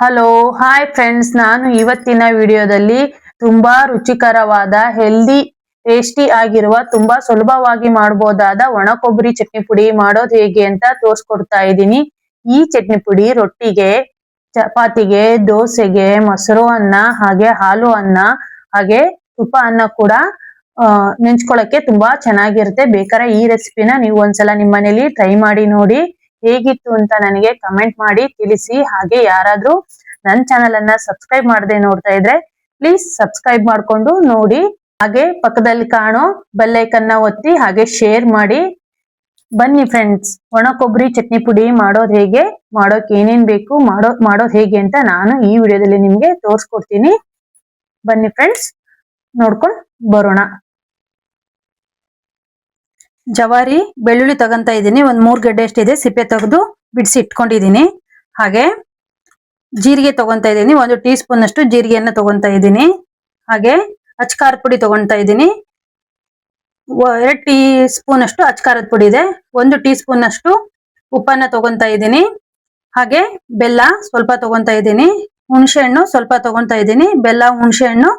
Hello hi friends ನಾನು ಇವತ್ತಿನ ವಿಡಿಯೋದಲ್ಲಿ ತುಂಬಾ ರುಚಿಕರವಾದ ಹೆಲ್ದಿ ಟೇಸ್ಟಿ ಆಗಿರುವ, ತುಂಬಾ ಸುಲಭವಾಗಿ ಮಾಡಬಹುದಾದ ಒಣ ಕೊಬ್ಬರಿ ಚಟ್ನಿ ಪುಡಿ ಮಾಡೋದು ಹೇಗೆ ಅಂತ ತೋರಿಸ್ಕೊಡ್ತಾ ಇದ್ದೀನಿ. ಈ ಚಟ್ನಿ ಪುಡಿ ರೊಟ್ಟಿಗೆ, ಚಪಾತಿಗೆ, ದೋಸೆಗೆ, ಮೊಸರು ಅನ್ನ, ಹಾಗೆ ಹಾಲು ಅನ್ನ, ಹಾಗೆ ತುಪ್ಪ ಅನ್ನ ಕೂಡ ನೆಂಚ್ಕೊಳ್ಳಕ್ಕೆ ತುಂಬಾ ಚೆನ್ನಾಗಿರುತ್ತೆ. ಬೇಕಾರೆ ಈ ರೆಸಿಪಿನ ನೀವು ಒಂದ್ಸಲ ನಿಮ್ಮ ಮನೇಲಿ ಟ್ರೈ ಮಾಡಿ ನೋಡಿ. ಹೇಗಿತ್ತು ಅಂತ ನನಗೆ ಕಮೆಂಟ್ ಮಾಡಿ ತಿಳಿಸಿ. ಹಾಗೆ ಯಾರಾದ್ರೂ ನನ್ನ ಚಾನೆಲ್ ಅನ್ನ ಸಬ್ಸ್ಕ್ರೈಬ್ ಮಾಡದೆ ನೋಡ್ತಾ ಇದ್ರೆ ಪ್ಲೀಸ್ ಸಬ್ಸ್ಕ್ರೈಬ್ ಮಾಡ್ಕೊಂಡು ನೋಡಿ. ಹಾಗೆ ಪಕ್ಕದಲ್ಲಿ ಕಾಣೋ ಬೆಲ್ಲೈಕನ್ನ ಒತ್ತಿ ಹಾಗೆ ಶೇರ್ ಮಾಡಿ. ಬನ್ನಿ ಫ್ರೆಂಡ್ಸ್ ಒಣ ಕೊಬ್ಬರಿ ಚಟ್ನಿ ಪುಡಿ ಮಾಡೋದು ಹೇಗೆ, ಮಾಡೋಕೆ ಏನೇನ್ ಬೇಕು, ಮಾಡೋ, ಮಾಡೋದು ಹೇಗೆ ಅಂತ ನಾನು ಈ ವಿಡಿಯೋದಲ್ಲಿ ನಿಮ್ಗೆ ತೋರಿಸ್ಕೊಡ್ತೀನಿ. ಬನ್ನಿ ಫ್ರೆಂಡ್ಸ್ ನೋಡ್ಕೊಂಡು ಬರೋಣ. ಜವಾರಿ, ಬೆಳ್ಳುಳ್ಳಿ ತಗೊಂತ ಇದ್ದೀನಿ. ಒಂದ್ ಮೂರ್ ಗಡ್ಡೆ ಅಷ್ಟಿದೆ ಸಿಪ್ಪೆ ತೆಗೆದು ಬಿಡಿಸಿ ಇಟ್ಕೊಂಡಿದೀನಿ ಹಾಗೆ ಜೀರಿಗೆ ತಗೊಂತ ಇದ್ದೀನಿ. ಒಂದು ಟೀ ಸ್ಪೂನ್ ಅಷ್ಟು ಜೀರಿಗೆಯನ್ನ ತಗೊಂತ ಇದ್ದೀನಿ. ಹಾಗೆ ಅಚ್ಕಾರದ ಪುಡಿ ತಗೊಂತ ಇದ್ದೀನಿ. ಎರಡ್ ಟೀ ಸ್ಪೂನ್ ಅಷ್ಟು ಅಚ್ಕಾರದ ಪುಡಿ ಇದೆ. ಒಂದು ಟೀ ಸ್ಪೂನ್ ಅಷ್ಟು ಉಪ್ಪನ್ನ ತಗೊಂತ ಇದ್ದೀನಿ. ಹಾಗೆ ಬೆಲ್ಲ ಸ್ವಲ್ಪ ತಗೊಂತ ಇದ್ದೀನಿ. ಹುಣಸೆ ಹಣ್ಣು ಸ್ವಲ್ಪ ತಗೊಂತ ಇದ್ದೀನಿ. ಬೆಲ್ಲ ಹುಣಸೆ ಹಣ್ಣು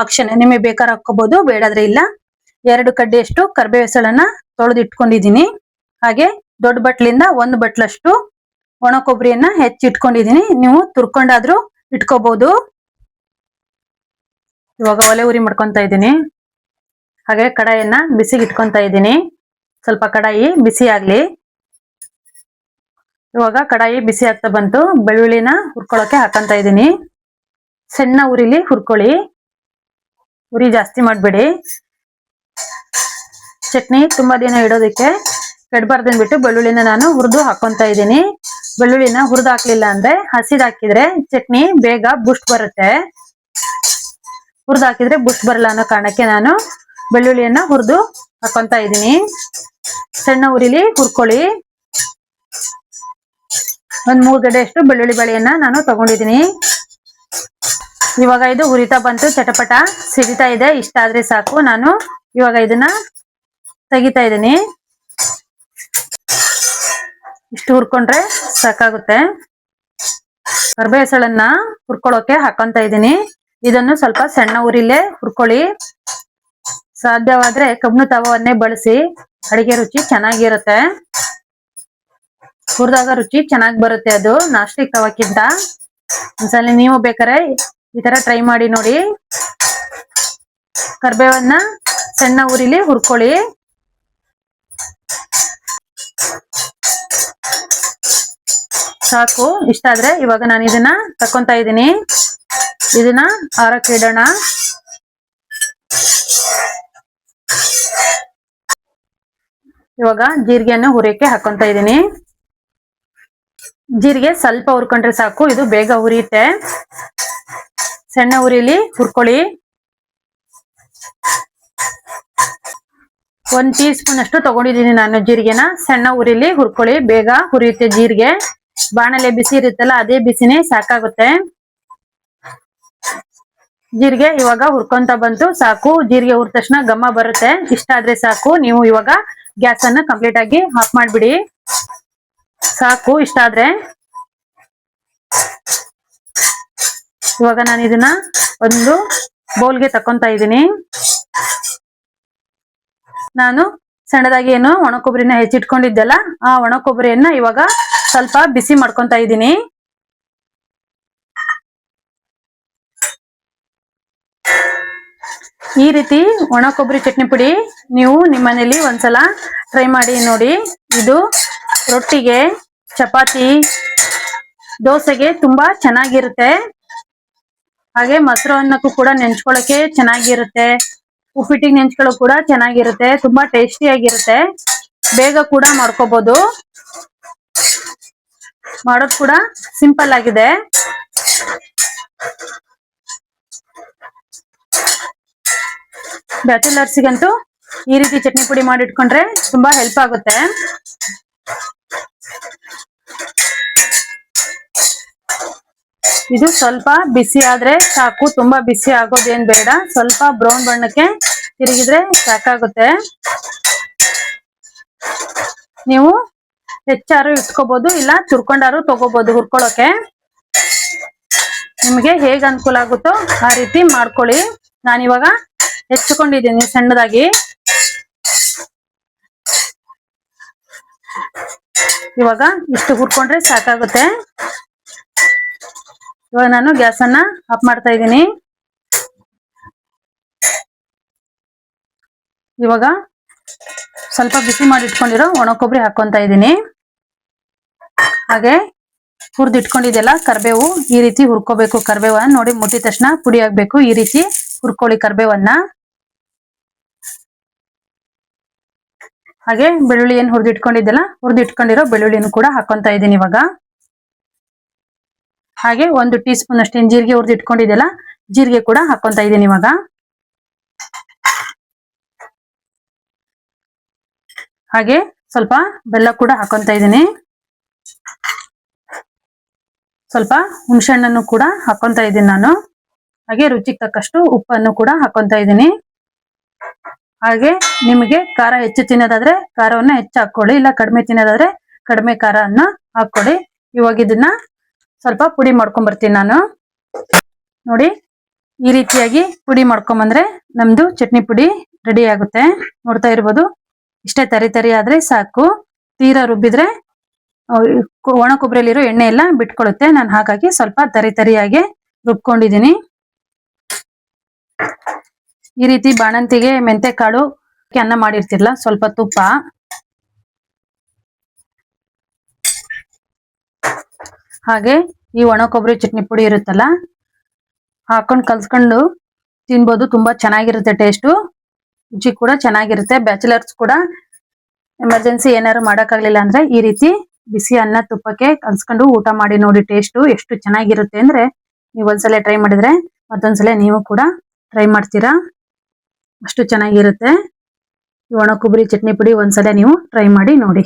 ಆಕ್ಷನ್ ನಿಮಗೆ ಬೇಕಾದ್ರೆ ಹಾಕೋಬಹುದು ಬೇಡಾದ್ರೆ ಇಲ್ಲ. ಎರಡು ಕಡ್ಡಿಯಷ್ಟು ಕರ್ಬೇವು ಸಳನ್ನ ತೊಳೆದು ಇಟ್ಕೊಂಡಿದ್ದೀನಿ ಹಾಗೆ ದೊಡ್ಡ ಬಟ್ಲಿಂದ ಒಂದು ಬಟ್ಲಷ್ಟು ಒಣ ಕೊಬ್ಬರಿಯನ್ನ ಹೆಚ್ಚಿ ಇಟ್ಕೊಂಡಿದೀನಿ ನೀವು ತುರ್ಕೊಂಡಾದ್ರೂ ಇಟ್ಕೋಬಹುದು ಇವಾಗ ಒಲೆ ಉರಿ ಮಾಡ್ಕೊಂತ ಇದ್ದೀನಿ. ಹಾಗೆ ಕಡಾಯಿಯನ್ನ ಬಿಸಿಗೆ ಇಟ್ಕೊಂತ ಇದ್ದೀನಿ. ಸ್ವಲ್ಪ ಕಡಾಯಿ ಬಿಸಿ ಆಗ್ಲಿ. ಇವಾಗ ಕಡಾಯಿ ಬಿಸಿ ಆಗ್ತಾ ಬಂತು. ಬೆಳ್ಳುಳ್ಳಿನ ಹುರ್ಕೊಳಕ್ಕೆ ಹಾಕಂತ ಇದ್ದೀನಿ. ಸಣ್ಣ ಉರಿಲಿ ಹುರ್ಕೊಳ್ಳಿ. ಉರಿ ಜಾಸ್ತಿ ಮಾಡ್ಬೇಡಿ. ಚಟ್ನಿ ತುಂಬಾ ದಿನ ಇಡೋದಕ್ಕೆ ಕೆಡಬಾರ್ದು ಅಂದ್ಬಿಟ್ಟು ಬೆಳ್ಳುಳ್ಳಿನ ನಾನು ಹುರಿದು ಹಾಕೊಂತ ಇದ್ದೀನಿ. ಬೆಳ್ಳುಳ್ಳಿನ ಹುರಿದು ಹಾಕ್ಲಿಲ್ಲ ಅಂದ್ರೆ ಹಸಿದ್ ಹಾಕಿದ್ರೆ ಚಟ್ನಿ ಬೇಗ ಬುಷ್ಟ್ ಬರುತ್ತೆ. ಹುರಿದು ಹಾಕಿದ್ರೆ ಬುಷ್ಟ್ ಬರಲ್ಲ ಅನ್ನೋ ಕಾರಣಕ್ಕೆ ನಾನು ಬೆಳ್ಳುಳ್ಳಿಯನ್ನ ಹುರಿದು ಹಾಕೊಂತ ಇದ್ದೀನಿ. ಸಣ್ಣ ಉರಿಲಿ ಹುರ್ಕೊಳ್ಳಿ. ಒಂದ್ ಮೂರ್ ಗಡೆಯಷ್ಟು ಬೆಳ್ಳುಳ್ಳಿ ಬಳೆಯನ್ನ ನಾನು ತಗೊಂಡಿದೀನಿ ಇವಾಗ ಇದು ಹುರಿತಾ ಬಂತು, ಚಟಪಟ. ಸಿಡಿತಾ ಇದೆ, ಇಷ್ಟ ಆದ್ರೆ ಸಾಕು. ನಾನು ಇವಾಗ ಇದನ್ನ ತೆಗಿತಾ ಇದ್ದೀನಿ. ಇಷ್ಟು ಹುರ್ಕೊಂಡ್ರೆ ಸಾಕಾಗುತ್ತೆ. ಕರ್ಬೇಸಳನ್ನ ಹುರ್ಕೊಳ್ಳೋಕೆ ಹಾಕೊಂತ ಇದ್ದೀನಿ. ಇದನ್ನು ಸ್ವಲ್ಪ ಸಣ್ಣ ಉರಿಲೇ ಹುರ್ಕೊಳ್ಳಿ. ಸಾಧ್ಯವಾದ್ರೆ ಕಬ್ಬಿಣ ತವವನ್ನೇ ಬಳಸಿ. ಅಡಿಗೆ ರುಚಿ ಚೆನ್ನಾಗಿರುತ್ತೆ. ಹುರಿದಾಗ ರುಚಿ ಚೆನ್ನಾಗಿ ಬರುತ್ತೆ ಅದು ನಾಸ್ಟಿಕ್ ತವಕ್ಕಿಂತ ಒಂದ್ಸಲ ನೀವು ಬೇಕಾರೆ ಈ ತರ ಟ್ರೈ ಮಾಡಿ ನೋಡಿ. ಕರ್ಬೇವನ್ನ ಸಣ್ಣ ಉರಿಲಿ ಹುರ್ಕೊಳ್ಳಿ. ಸಾಕು, ಇಷ್ಟ ಆದ್ರೆ ಇವಾಗ ನಾನು ಇದನ್ನ ತಕ್ಕೊಂತ ಇದ್ದೀನಿ. ಇದನ್ನ ಆರಕ್ಕೆ ಇಡೋಣ. ಇವಾಗ ಜೀರಿಗೆಯನ್ನು ಹುರಿಯಕ್ಕೆ ಹಾಕೊಂತ ಇದ್ದೀನಿ. ಜೀರಿಗೆ ಸ್ವಲ್ಪ ಹುರ್ಕೊಂಡ್ರೆ ಸಾಕು, ಇದು ಬೇಗ ಹುರಿಯುತ್ತೆ. ಸಣ್ಣ ಉರಿಲಿ ಹುರ್ಕೊಳ್ಳಿ. ಒಂದ್ ಟೀ ಸ್ಪೂನ್ ಅಷ್ಟು ತಗೊಂಡಿದ್ದೀನಿ ನಾನು ಜೀರಿಗೆನ. ಸಣ್ಣ ಉರಿಲಿ ಹುರ್ಕೊಳ್ಳಿ, ಬೇಗ ಹುರಿಯುತ್ತೆ ಜೀರಿಗೆ. ಬಾಣಲೆ ಬಿಸಿ ಇರುತ್ತಲ್ಲ, ಅದೇ ಬಿಸಿನೇ ಸಾಕಾಗುತ್ತೆ. ಜೀರಿಗೆ ಇವಾಗ ಹುರ್ಕೊಂತ ಬಂತು, ಸಾಕು. ಜೀರಿಗೆ ಹುರಿದ ತಕ್ಷಣ ಗಮ್ಮ ಬರುತ್ತೆ. ಇಷ್ಟ ಆದ್ರೆ ಸಾಕು. ನೀವು ಇವಾಗ ಗ್ಯಾಸ್ ಅನ್ನ ಕಂಪ್ಲೀಟ್ ಆಗಿ ಆಫ್ ಮಾಡ್ಬಿಡಿ. ಸಾಕು, ಇಷ್ಟ ಆದ್ರೆ. ಇವಾಗ ನಾನು ಇದನ್ನ ಒಂದು ಬೌಲ್ಗೆ ತಕ್ಕೊಂತ ಇದ್ದೀನಿ. ನಾನು ಸಣ್ಣದಾಗಿ ಏನು ಒಣ ಕೊಬ್ಬರಿನ ಹೆಚ್ಚಿಟ್ಕೊಂಡಿದ್ದೆಲ್ಲ, ಆ ಒಣ ಕೊಬ್ಬರಿಯನ್ನ ಇವಾಗ ಸ್ವಲ್ಪ ಬಿಸಿ ಮಾಡ್ಕೊಂತ ಇದ್ದೀನಿ. ಈ ರೀತಿ ಒಣ ಕೊಬ್ಬರಿ ಚಟ್ನಿ ಪುಡಿ ನೀವು ನಿಮ್ಮ ಮನೇಲಿ ಒಂದ್ಸಲ ಟ್ರೈ ಮಾಡಿ ನೋಡಿ. ಇದು ರೊಟ್ಟಿಗೆ, ಚಪಾತಿ, ದೋಸೆಗೆ ತುಂಬಾ ಚೆನ್ನಾಗಿರುತ್ತೆ. ಹಾಗೆ ಮೊಸರು ಅನ್ನಕ್ಕೂ ಕೂಡ ನೆಂಚ್ಕೊಳಕ್ಕೆ ಚೆನ್ನಾಗಿರುತ್ತೆ. ಉಪ್ಪಿಟ್ಟಿಗೆ ನೆಂಚ್ಕೊಳ್ಳೋ ಕೂಡ ಚೆನ್ನಾಗಿರುತ್ತೆ. ತುಂಬಾ ಟೇಸ್ಟಿ ಆಗಿರುತ್ತೆ ಬೇಗ ಕೂಡ ಮಾಡ್ಕೋಬಹುದು ಮಾಡೋದು ಕೂಡ ಸಿಂಪಲ್ ಆಗಿದೆ. ಬ್ಯಾಚುಲರ್ಸಿಗಂತೂ ಈ ರೀತಿ ಚಟ್ನಿ ಪುಡಿ ಮಾಡಿ ಇಟ್ಕೊಂಡ್ರೆ ತುಂಬಾ ಹೆಲ್ಪ್ ಆಗುತ್ತೆ. ಇದು ಸ್ವಲ್ಪ ಬಿಸಿ ಆದ್ರೆ ಸಾಕು, ತುಂಬಾ ಬಿಸಿ ಆಗೋದೇನ್ ಬೇಡ. ಸ್ವಲ್ಪ ಬ್ರೌನ್ ಬಣ್ಣಕ್ಕೆ ತಿರುಗಿದ್ರೆ ಸಾಕಾಗುತ್ತೆ. ನೀವು ಹೆಚ್ಚಾರು ಇಟ್ಕೋಬಹುದು ಇಲ್ಲ ಚುರ್ಕೊಂಡಾರು ತಗೋಬಹುದು ಹುರ್ಕೊಳ್ಳೋಕೆ. ನಿಮಗೆ ಹೇಗ್ ಅನುಕೂಲ ಆಗುತ್ತೋ ಆ ರೀತಿ ಮಾಡ್ಕೊಳ್ಳಿ. ನಾನಿವಾಗ ಹೆಚ್ಚಿಕೊಂಡಿದ್ದೀನಿ ಸಣ್ಣದಾಗಿ. ಇವಾಗ ಇಷ್ಟು ಹುರ್ಕೊಂಡ್ರೆ ಸಾಕಾಗುತ್ತೆ. ಇವಾಗ ನಾನು ಗ್ಯಾಸ್ ಅನ್ನ ಆಫ್ ಮಾಡ್ತಾ ಇದ್ದೀನಿ. ಇವಾಗ ಸ್ವಲ್ಪ ಬಿಸಿ ಮಾಡಿ ಇಟ್ಕೊಂಡಿರೋ ಒಣ ಕೊಬ್ಬರಿ ಹಾಕೊಂತ ಇದ್ದೀನಿ. ಹಾಗೆ ಹುರಿದು ಇಟ್ಕೊಂಡಿದ್ದೆಲ್ಲ ಕರ್ಬೇವು ಈ ರೀತಿ ಹುರ್ಕೋಬೇಕು. ಕರ್ಬೇವನ್ನ ನೋಡಿ ಮುಟ್ಟಿದ ತಕ್ಷಣ ಪುಡಿ ಆಗ್ಬೇಕು ಈ ರೀತಿ ಹುರ್ಕೊಳ್ಳಿ ಕರ್ಬೇವನ್ನ. ಹಾಗೆ ಬೆಳ್ಳುಳ್ಳಿ ಏನ್ ಹುರಿದು ಇಟ್ಕೊಂಡಿದ್ದೆಲ್ಲ ಹುರಿದು ಇಟ್ಕೊಂಡಿರೋ ಬೆಳ್ಳುಳ್ಳಿನೂ ಕೂಡ ಹಾಕೊಂತ ಇದ್ದೀನಿ ಇವಾಗ. ಹಾಗೆ ಒಂದು ಟೀ ಸ್ಪೂನ್ ಅಷ್ಟೇ ಜೀರಿಗೆ ಹುರಿದು ಇಟ್ಕೊಂಡಿದ್ದೆಲ್ಲ ಜೀರಿಗೆ ಕೂಡ ಹಾಕೊಂತ ಇದ್ದೀನಿ ಇವಾಗ. ಹಾಗೆ ಸ್ವಲ್ಪ ಬೆಲ್ಲ ಕೂಡ ಹಾಕೊಂತ ಇದ್ದೀನಿ. ಸ್ವಲ್ಪ ಹುಣಸೆಹಣ್ಣನ್ನು ಕೂಡ ಹಾಕೊಂತ ಇದ್ದೀನಿ ನಾನು. ಹಾಗೆ ರುಚಿಗೆ ತಕ್ಕಷ್ಟು ಉಪ್ಪನ್ನು ಕೂಡ ಹಾಕೊಂತ ಇದ್ದೀನಿ. ಹಾಗೆ ನಿಮಗೆ ಖಾರ ಹೆಚ್ಚು ತಿನ್ನೋದಾದ್ರೆ ಖಾರವನ್ನು ಹೆಚ್ಚು ಹಾಕೊಳ್ಳಿ ಇಲ್ಲ ಕಡಿಮೆ ತಿನ್ನೋದಾದ್ರೆ ಕಡಿಮೆ ಖಾರನ್ನ ಹಾಕೊಳ್ಳಿ ಇವಾಗ ಇದನ್ನ ಸ್ವಲ್ಪ ಪುಡಿ ಮಾಡ್ಕೊಂಡ್ ಬರ್ತೀನಿ ನಾನು. ನೋಡಿ, ಈ ರೀತಿಯಾಗಿ ಪುಡಿ ಮಾಡ್ಕೊಂಬಂದ್ರೆ ನಮ್ದು ಚಟ್ನಿ ಪುಡಿ ರೆಡಿ ಆಗುತ್ತೆ. ನೋಡ್ತಾ ಇರ್ಬೋದು, ಇಷ್ಟೇ ತರಿ ತರಿ ಆದ್ರೆ ಸಾಕು. ತೀರಾ ರುಬ್ಬಿದ್ರೆ ಒಣ ಕೊಬ್ಬರಿಲಿರೋ ಎಣ್ಣೆ ಎಲ್ಲ ಬಿಟ್ಕೊಳ್ಳುತ್ತೆ ನಾನು ಹಾಗಾಗಿ ಸ್ವಲ್ಪ ತರಿ ತರಿಯಾಗಿ ರುಬ್ಕೊಂಡಿದ್ದೀನಿ. ಈ ರೀತಿ ಬಾಣಂತಿಗೆ ಮೆಂತೆ ಕಾಳು ಅನ್ನ ಮಾಡಿರ್ತಿರ್ಲ, ಸ್ವಲ್ಪ ತುಪ್ಪ. ಹಾಗೆ ಈ ಒಣ ಕೊಬ್ಬರಿ ಚಟ್ನಿ ಪುಡಿ ಇರುತ್ತಲ್ಲ, ಹಾಕೊಂಡು ಕಲ್ಸ್ಕೊಂಡು ತಿನ್ಬೋದು. ತುಂಬಾ ಚೆನ್ನಾಗಿರುತ್ತೆ ಟೇಸ್ಟು. ರುಚಿ ಕೂಡ ಚೆನ್ನಾಗಿರುತ್ತೆ. ಬ್ಯಾಚುಲರ್ಸ್ ಕೂಡ ಎಮರ್ಜೆನ್ಸಿ ಏನಾದ್ರು ಮಾಡೋಕ್ಕಾಗಲಿಲ್ಲ ಅಂದ್ರೆ ಈ ರೀತಿ ಬಿಸಿ ಅನ್ನ, ತುಪ್ಪಕ್ಕೆ ಕಲ್ಸ್ಕೊಂಡು ಊಟ ಮಾಡಿ ನೋಡಿ ಟೇಸ್ಟು ಎಷ್ಟು ಚೆನ್ನಾಗಿರುತ್ತೆ ಅಂದ್ರೆ ನೀವು ಒಂದ್ಸಲ ಟ್ರೈ ಮಾಡಿದ್ರೆ ಮತ್ತೊಂದ್ಸಲ ನೀವು ಕೂಡ ಟ್ರೈ ಮಾಡ್ತೀರಾ? ಅಷ್ಟು ಚೆನ್ನಾಗಿರುತ್ತೆ. ಒಣ ಕೊಬ್ಬರಿ ಚಟ್ನಿ ಪುಡಿ ಒಂದ್ಸಲ ನೀವು ಟ್ರೈ ಮಾಡಿ ನೋಡಿ.